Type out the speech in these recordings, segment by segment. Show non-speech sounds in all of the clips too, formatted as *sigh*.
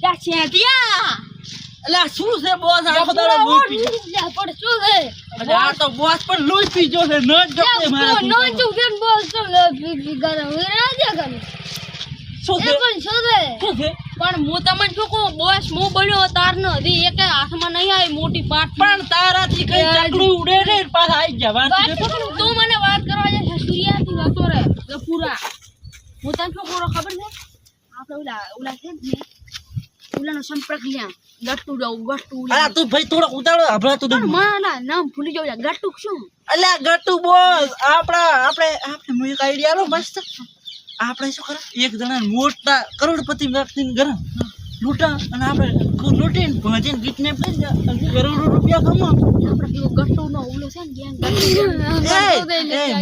ત્યાં છેટિયા આ શું છે બોસ? આખો દાડો લોહી પી લ્યા, પણ શું છે? આ તો બોસ પણ લોહી પી ગયો છે ન જ મારા નો તો લે પી શું છે? પણ શું છે? પણ હું તમને શું કહું બોસ હું બન્યો તાર નો હજી એક હાથમાં નહીં આવી મોટી પાટ પણ તારાથી કઈ ચકલું ઉડે ને પાછા આવી. કરું, તું મને વાત કરવા જાય સસુરિયાથી વાતો રે પૂરા. હું તને શું ખબર છે? આપણે ઓલા ઓલા છે ને ઓલાનો સંપર્ક લ્યા ગટ્ટુ જવું ગટ્ટુ અલા તું ભાઈ થોડો ઉતાળો હભળા તું મારા નામ ભૂલી જાવ ગટુ શું? અલ્યા ગટુ બોસ આપડા આપણે આપણે એક આઈડિયા લો મસ્ત. આપણે શું કરે એક જણા મોટા કરોડપતિ વ્યક્તિને ઘરે લૂંટા અને આપણે કો- લૂંટીને ભજીને કિડનેપ કરી કરોડો રૂપિયા કમા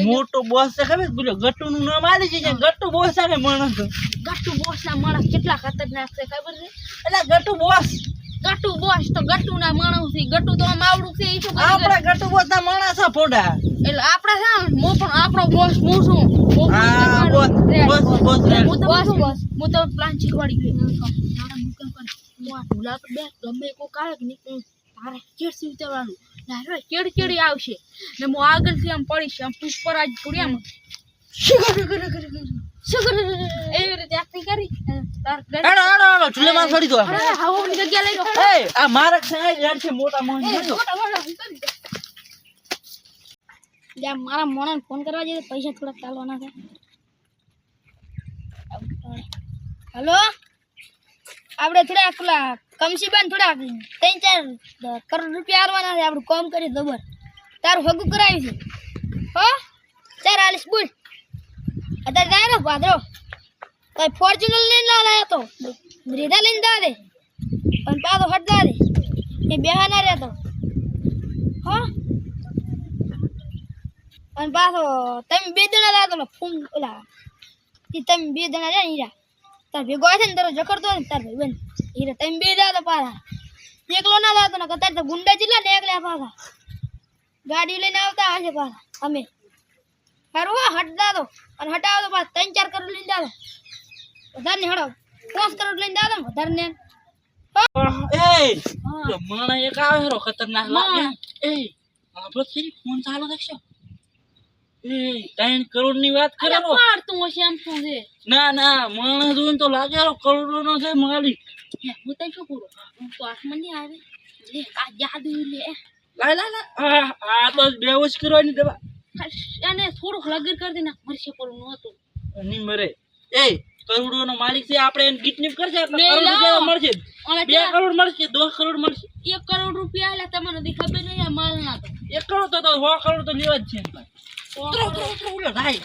મોટો બોસ છે ખબર? બોલો ગટ્ટુ નું નામ આલી છે ગટ્ટુ બોસ આવે માણસ. ગટ્ટુ બોસ ના માણસ કેટલા ખતરનાક છે ખબર છે? એટલે ગટ્ટુ બોસ ગટ્ટુ બોસ તો ગટ્ટુ ના માણસ છે. ગટ્ટુ તો આમ આવડું છે શું કરે છે? બોસ ના માણસ છે ફોડા. એટલે આપણે છે ને હું પણ આપણો બોસ હું છું. બોસ. બોસ, બોસ, હું બોસ હું તો પ્લાન શીખવાડી ગયો. તારા મુકેલ પર હું આ ઢોલા પર બે ગમે કોક આવે કે નહીં તારે ચેડ સી ઉતારવાનું ના ચેડ ચેડી આવશે. ને હું આગળથી આમ પડીશ આમ પુષ્પર આજ પડી આમ એવી રીતે acting કરી. તાર હેડો હેડો હેડો ચૂલેમાં છોડી દો. અરે, હવાની જગ્યા લઈ લો એ આ મારા છે આ યાર છે મોટા જોજો. મોટા દે. જા મારા મોણાને ફોન કરવા જઈએ પૈસા થોડાક ચાલવાના છે. હલો? આપણે થોડા પેલા કમસીબાન થોડા ત્રણ ચાર કરોડ રૂપિયા આવવાના છે, આપણું કામ કરી જબર તારું હગું કરાવી છે. હો? ચાર આલીસ બોલ. અત્યારે જાય ને ભાદરો કઈ ફોર્ચ્યુનર લઈને ના લાયો તો. રીધા લઈને દા દે. પણ પાછો હટતા દે. એ બેહા ના રહેતો. હો? અને પાછો તમે બે જણા લાતો ને ફૂમ, ઓલા તમે બે જણા રહ્યા તાર ભેગો છે ને તારો જકડતો ને તાર ભાઈ બન. હીરે તમે બે જાતો પાછા એકલો ના જાવ ને કતાર તો ગુંડા જેટલા ને એકલા પાછા ગાડી લઈને આવતા હશે પાછા અમે. હારું હા હટતા દો અને હટાવો તો પાછા ત્રણ ચાર કરોડ લઈને દાદો. વધારે ને હડાવ પાંચ કરોડ લઈને દાદો ને વધારે ને એ માણા એક આવે ખતરનાક લાગે. એ આપણો ફોન ચાલુ રાખશો ત્રણ કરોડની વાત કરે પાડતું હશે આમ શું છે ના ના માણસ જોઈને તો લાગે કરોડો નો છે માલિક. હું તને શું કરું? હું તો આસમાન નહીં આવે. લે આ જાદુ લે. લાય લાય. આ તો બેહોશ કરવાની દવા અને થોડુંક લગર કરી દે ના મરશે પેલું નહોતું નહીં મરે. એ કરોડો નો માલિક છે આપણે એને કિડનેપ કરશે એટલે કરોડ રૂપિયા મળશે બે કરોડ મળશે દસ કરોડ મળશે એક કરોડ રૂપિયા એટલે તમને ખબર નહીં આ માલ ના તો એક કરોડ તો સો કરોડ તો લેવા જ છે ઉતરો ઉતરો ઉતરો ઉતરો ભાઈ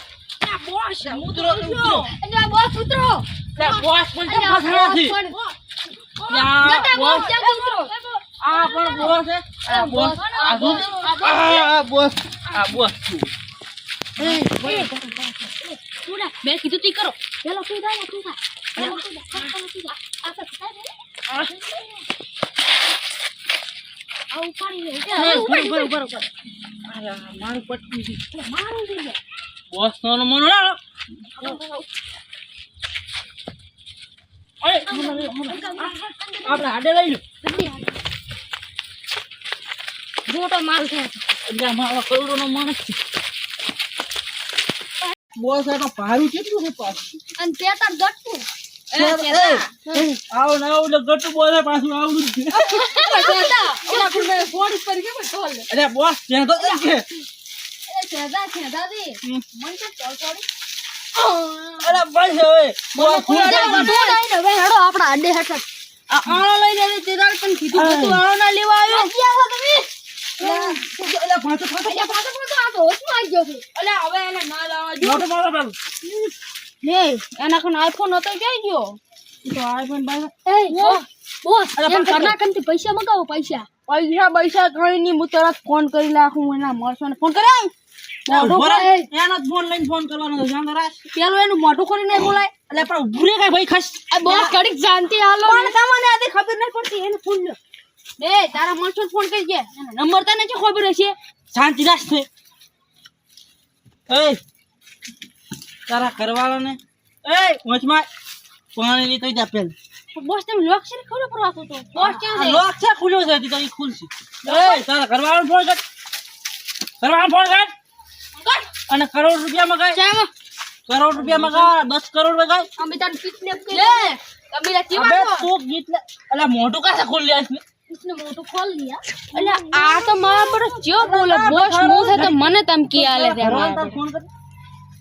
બોસ ઉતરો, ઉતરો ઉતરો. એટલે બોસ ઉતરો બોસ પણ એટલે ફસાણા છે પણ- યા, જતા બોસ બોસ. જતા ઉતરો આ પણ બોસ છે આ બોસ આ બોસ આ બોસ આ બોસ છું એ, થોડા મેં કીધું તી કરો પેલો તું જા ને તું જા પેલો તું જા પેલો તું જા આ તો થાય ને. આ ઉપાડી લે એ, ઉપાડી ઉપાડી બરો, બરો. અરે, મારું પટકું છે મારું છે બોસ નો મનો લાવો અરે મને, મને. આપણે હાડે લઈ લો મોટો માલ છે એટલે આમાં કરોડો નો માણસ છે બોસ એનો ભારું કેટલું છે પાછું અને તે તાર ગટતું એ એ, કેતા એ, આવો ને આવું ગટું બોલે પાછું આવડું જ તોલ અરે બોસ ત્યાં તો છે એ કેતા કેતા દે મન તો તોડી અરે બસ હવે બોસ હવે હેડો આપડા અડે હટ આ આણો લઈને આવે તે પણ કીધું તું આણો ના લેવા આવ્યો ક્યાં હો તમે આ તો હોશમાં આવી ગયો છે અલ્યા હવે એને ના લાવવા જો મોટો મોટો હે એના કન આઈફોન હતો ક્યાં ગયો? તો આઈફોન એ બોસ એમ પૈસા મગાવો પૈસા. પૈસા પૈસા કઈ નહીં હું તરત ફોન કરી નાખું એના મળશે ફોન કરે એનો ફોન લઈને ફોન કરવાનો છે રાખ. પેલું એનું મોઢું ખોલીને બોલાય. એટલે પણ ભાઈ ખસ. બોસ ઘડીક જાણતી હાલો. પણ તમને આદે ખબર નહીં પડતી એને ફોન લ્યો. તારા માણસો ફોન કરી ગયા નંબર તને શું ખબર હશે? શાંતિ રાખ છે એ તારા કરવાળાને એ વચમાં પાણી લીધો જા પેલ. બોસ લોક છે ખબર પર વાતો તો. બોસ ક્યાં છે? લોક છે ખુલ્યો છે તો ઈ ખુલશે. એ તારા ઘરવાળાને ફોન કર. ઘરવાળાને ફોન કર. અને કરોડ રૂપિયા મગાય. ચામાં કરોડ રૂપિયા મગાય 10 કરોડ મગાય. અમે તાર કિડનેપ કરી લે. અમે લા કેવા અબે તું ગીત લે. અલા મોઢું કાસે ખોલ લે ને મોટું ખોલ લીયા એટલે આ તો મારા પર જો બોલે. બોસ હું છે તો મને ધમકી આલે છે ઘરવાળાને તાર ફોન કર.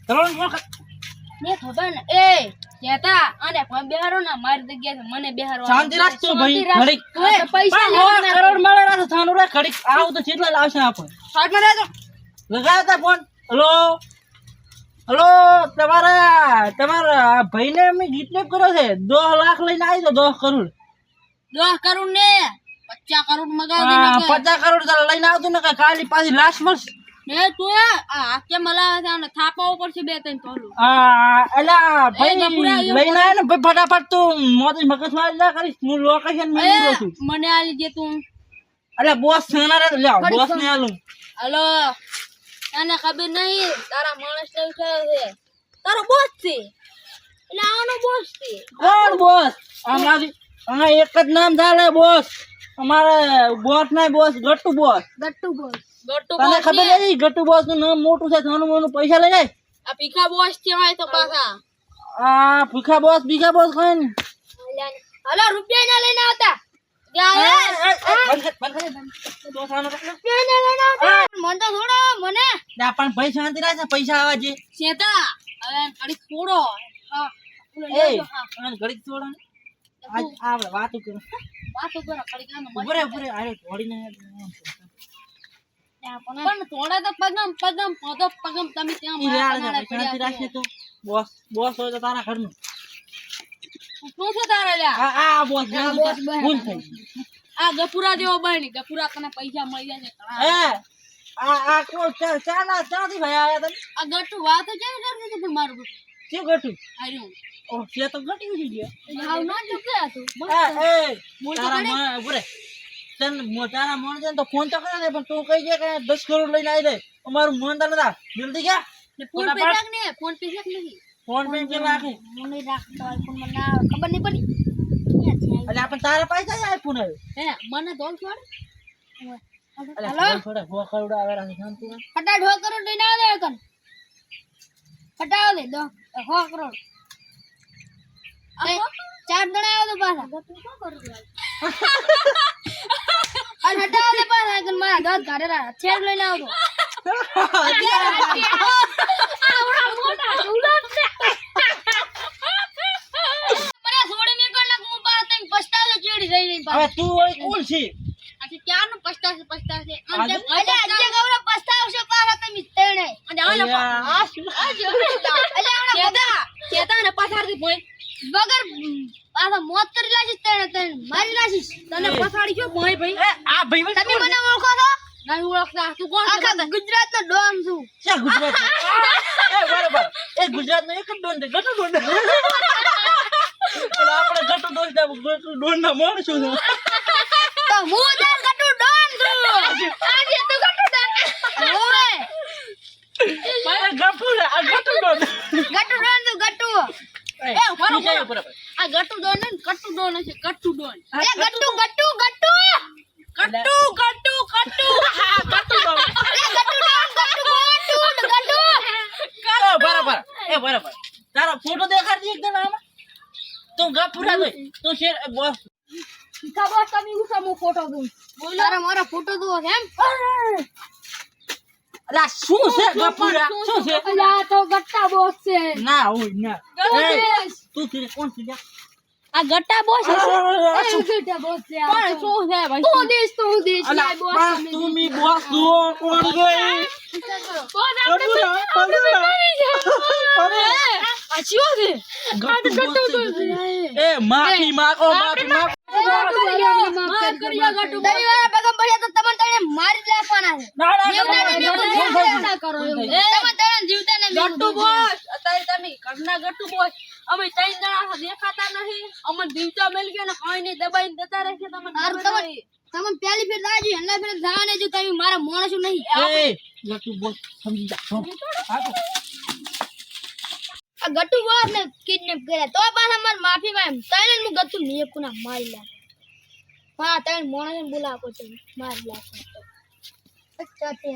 ઘરવાળાને વખત ને ખબર ને એ કેતા અને પણ બેહારો ના મારી જગ્યાએ મને બેહારો શાંતિ રાખ તું ભાઈ ઘડી પૈસા સો કરોડ મળે રાખ થાનો રે ઘડી આવ તો કેટલા લાવશે આપણે. સાઈડમાં રહેજો લગાયા તા ફોન. હલો? હેલો? તમારા તમારા ભાઈને અમે કિડનેપ કર્યો છે. દસ લાખ લઈને આવી તો દસ કરોડ. દસ કરોડ ને પચાસ કરોડ મગાવી પચાસ કરોડ લઈને આવતું ને કાલી પાછી લાશ મળશે ને તું આ હાથે મલા થાપા ઉપર બે ત્રણ તોલું. આ એલા ભાઈ ને ભાઈ ફટાફટ તું મોતી મગજ ના કરીશ હું લોકેશન મેં છું. મને આ લીધે તું. એટલે બોસ સેના રે? લ્યો બોસ ને આલું. હલો તને ખબર નહીં તારા માણસ ને છે તારો બોસ છે. એટલે આનો બોસ છે. કોણ બોસ અમારી હા એક જ નામ ચાલે બોસ અમારે બોસ ના બોસ ગટ્ટુ બોસ ગટ્ટુ ગોટુ તને ખબર નથી ગટુ બોસનું નામ મોટું છે નાનું મોનું પૈસા લઈ જાય? આ ભીખા બોસ છે હોય તો પાછા. આ ભીખા બોસ ભીખા બોસ ખાય ને હલો રૂપિયા ના લઈને આવતા. પૈસા આવા છે વાતો કરો વાતો કરો ઘડીક આમાં ઉભરે ઉભરે આરે થોડીને પણ થોડા તો પગમ પગમ પોતો પગમ તમે ત્યાં છે, તો. બોસ બોસ હોય તો તારા ઘરનું. શું છે તારા લ્યા? આ આ બોસ તો ભૂલ થઈ. આ ગપુરા જેવો બની ગપુરા તને પૈસા મળી જાય ઘણા. આ આ કો ચા ચાના ચાથી ભાઈ આયા તમે? આ ગટુ વાત ક્યારે કરતી હતી પણ મારું કે ગટુ? હાર્યું. ઓ કે તો ગટી ઉડી ગયો. આવ ના ચૂકે હતું એ એ તારા માં ઉભરે તન મો- તારા છે તો ફોન તો કરે પણ તું કઈ છે કે 10 કરોડ લઈને આવી દે અમારું મોન તને દા જલ્દી ગયા ફોન પે રાખ ને ફોન પે રાખ નહીં. ફોન પે કે રાખે? મને રાખતો આઈફોન મને આવે. ખબર નહીં પડી. એટલે આપણે તારા પૈસા જ આઈફોન આવે હે મને દોલ છોડ. એટલે ફોન હો કરોડ આવે રાખે શાંતિ રાખ. આવી? હો કરોડ લઈને આવે કન ફટાવો દે દો હો કરોડ. ચાર જણા આવો તો પાછા. અને હટાવો દે પાછા કન મારા દોત ઘરે રા છેડ લઈને આવતો હવે તું હોય છે? આજે ક્યારનું પસ્તાશે પસ્તાશે આમ આજે? તેમ અલે ગૌરવ પસ્તાવશો પાછા તમે તેણે. અને આને આ શું? અલે ને ભોય. વગર મોત કરી લાશીશ તેણે તેણે મારી લાશીશ. તને પછાડી ગયો ભાઈ ભાઈ. એ આ ભાઈ તમે મને ઓળખો છો? નહીં ઓળખતા તું કોણ છે? ગુજરાત નો ડોન છું. છે ગુજરાત એ બરાબર. એ ગુજરાત નો એક ડોન છે. ગટુ ડોન આપણે ગટુ ડોન છે. *laughs* ગટુ ડોન ના માણસો છે. તો હું તાર ગટુ ડોન છું આજે તું ગટુ ડોન ઓય મારે ગટુ છે આ ગટુ ડોન ગટુ ડોન છું ગટુ એ બરાબર. તું જાય બરાબર આ ગટ્ટુ ડોન ને કટ્ટુ ડોન છે કટ્ટુ ડોન. એ ગટ્ટુ ગટ્ટુ ગટ્ટુ! કટ્ટુ કટ્ટુ કટ્ટુ હા કટ્ટુ ડોન. એ ગટુ ડોન ગટ્ટુ ગટ્ટુ ગટ્ટુ! એ બરાબર એ બરાબર. તારો ફોટો દેખાડજે એકદમ આમાં. તું ગપુરા દે તું શેર બોસ ખબર તમે હું સમો ફોટો દઉં. તારા મારા ફોટો દો એમ અલા શું છે ગપુરા શું છે? અલા તો ગટ્ટા બોસ છે. ના હોય ના. તું કોણ છે આ ગટ્ટા બોસ ગટ્ટા બોસ છે શું છે ભાઈ તું દેશ તું તમે અમે ત્રણ જણા દેખાતા નહીં અમે દીવતા મેલ ગયા ને કઈ નહીં દબાઈને જતા રહેશે તમને હારું ખબર તમે નહીં. તમે પહેલી ફેર દાજી હલ્લા ફેર જવાને જો તમે મારા માણસો નહીં. એ ગટુ બોસ સમજી જા હા તો. આ ગટુ બોસ ને કિડનેપ કર્યા. તો પાછા મારે માફી માંગ. તને હું ગટુ નિયકુના મારી લાગ હા તને મોણસને બોલાવો છે મારી લાગ અચ્છા તે